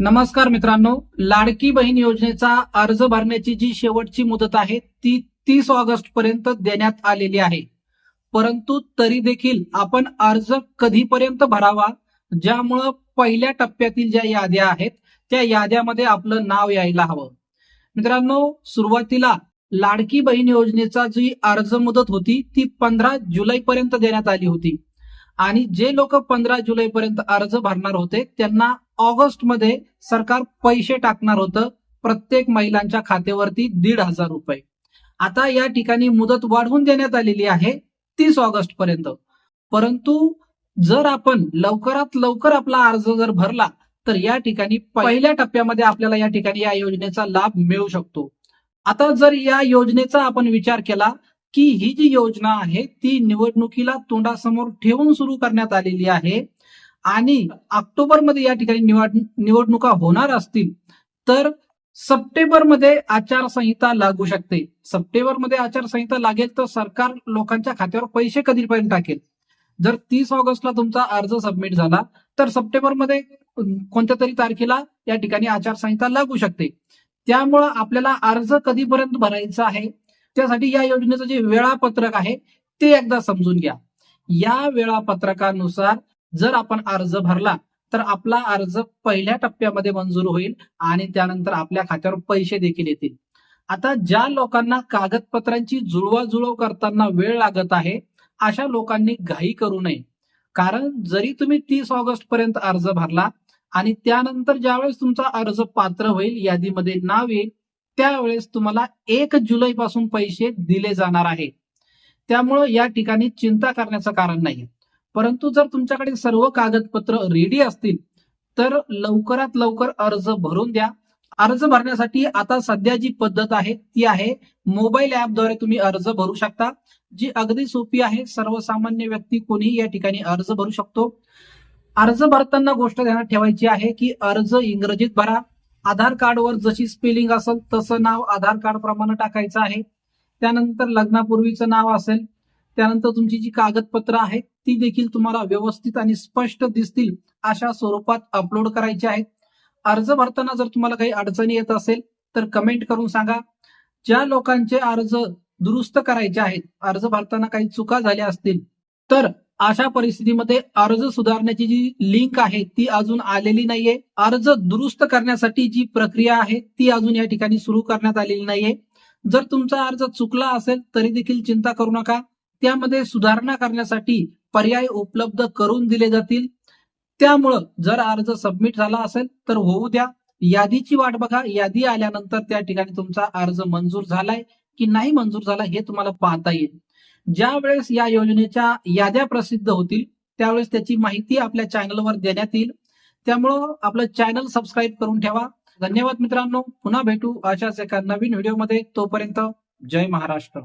नमस्कार मित्रांनो लाडकी बहीण योजनेचा अर्ज भरण्याची जी शेवटची मुदत आहे ती तीस ऑगस्ट पर्यंत देण्यात आलेली आहे. परंतु तरी देखील आपण अर्ज कधीपर्यंत भरावा ज्यामुळं पहिल्या टप्प्यातील ज्या याद्या आहेत त्या याद्यामध्ये आपलं नाव यायला हवं. मित्रांनो सुरुवातीला लाडकी बहीण योजनेचा जी अर्ज मुदत होती ती पंधरा जुलै पर्यंत देण्यात आली होती. आणि जे लोक पंधरा जुलै पर्यंत अर्ज भरणार होते त्यांना ऑगस्टमध्ये सरकार पैसे टाकणार होतं प्रत्येक महिलांच्या खात्यावरती दीड हजार रुपये. आता या ठिकाणी मुदत वाढवून देण्यात आलेली आहे तीस ऑगस्ट पर्यंत. परंतु जर आपण लवकरात लवकर आपला अर्ज जर भरला तर या ठिकाणी पहिल्या टप्प्यामध्ये आपल्याला या ठिकाणी या योजनेचा लाभ मिळू शकतो. आता जर या योजनेचा आपण विचार केला की ही जी योजना आहे ती निवडणुकीला तोंडासमोर ठेवून सुरू करण्यात आलेली आहे आणि ऑक्टोबरमध्ये या ठिकाणी निवड निवडणुका होणार असतील तर सप्टेंबरमध्ये आचारसंहिता लागू शकते. सप्टेंबरमध्ये आचारसंहिता लागेल तर सरकार लोकांच्या खात्यावर पैसे कधीपर्यंत टाकेल? जर तीस ऑगस्टला तुमचा अर्ज सबमिट झाला तर सप्टेंबरमध्ये कोणत्या तरी तारखेला या ठिकाणी आचारसंहिता लागू शकते? त्यामुळं आपल्याला अर्ज कधीपर्यंत भरायचा आहे? त्यासाठी या योजनेचं जे वेळापत्रक आहे ते एकदा समजून घ्या. या वेळापत्रकानुसार जर आपण अर्ज भरला तर आपला अर्ज पहिल्या टप्प्यामध्ये मंजूर होईल आणि त्यानंतर आपल्या खात्यावर पैसे देखील येतील. आता ज्या लोकांना कागदपत्रांची जुळवाजुळव करताना वेळ लागत आहे अशा लोकांनी घाई करू नये. कारण जरी तुम्ही तीस ऑगस्ट पर्यंत अर्ज भरला आणि त्यानंतर ज्यावेळेस तुमचा अर्ज पात्र होईल यादीमध्ये नाव येईल त्यावेळेस तुम्हाला एक जुलै पासून पैसे दिले जाणार आहे. त्यामुळं या ठिकाणी चिंता करण्याचं कारण नाही. परंतु जर तुमच्याकडे सर्व कागदपत्र रेडी असतील तर लवकरात लवकर अर्ज भरून द्या. अर्ज भरण्यासाठी आता सध्या जी पद्धत आहे ती आहे मोबाईल ऍपद्वारे तुम्ही अर्ज भरू शकता. जी अगदी सोपी आहे सर्वसामान्य व्यक्ती कोणीही या ठिकाणी अर्ज भरू शकतो. अर्ज भरताना गोष्ट ध्यानात ठेवायची आहे की अर्ज इंग्रजीत भरा. आधार कार्डवर जशी स्पेलिंग असेल तसं नाव आधार कार्ड प्रमाणे टाकायचं आहे. त्यानंतर लग्नापूर्वीचं नाव असेल त्यानंतर तुमची जी कागदपत्र आहेत ती देखील तुम्हाला व्यवस्थित आणि स्पष्ट दिसतील अशा स्वरूपात अपलोड करायची आहेत. अर्ज भरताना जर तुम्हाला काही अडचणी येत असेल तर कमेंट करून सांगा. ज्या लोकांचे अर्ज दुरुस्त करायचे आहेत अर्ज भरताना काही चुका झाल्या असतील तर अशा परिस्थितीमध्ये अर्ज सुधारण्याची जी लिंक आहे ती अजून आलेली नाहीये. अर्ज दुरुस्त करण्यासाठी जी प्रक्रिया आहे ती अजून या ठिकाणी सुरू करण्यात आलेली नाहीये. जर तुमचा अर्ज चुकला असेल तरी देखील चिंता करू नका. त्यामध्ये सुधारणा करण्यासाठी पर्याय उपलब्ध करून दिले जातील. त्यामुळं जर अर्ज सबमिट झाला असेल तर होऊ द्या. यादीची वाट बघा. यादी आल्यानंतर त्या ठिकाणी तुमचा अर्ज मंजूर झालाय की नाही मंजूर झाला हे तुम्हाला पाहता येईल. ज्या वेळेस या योजनेच्या याद्या प्रसिद्ध होतील त्यावेळेस त्याची माहिती आपल्या चॅनलवर देण्यात येईल. त्यामुळं आपलं चॅनल सबस्क्राईब करून ठेवा. धन्यवाद मित्रांनो. पुन्हा भेटू अशाच एका नवीन व्हिडिओमध्ये. तोपर्यंत जय महाराष्ट्र.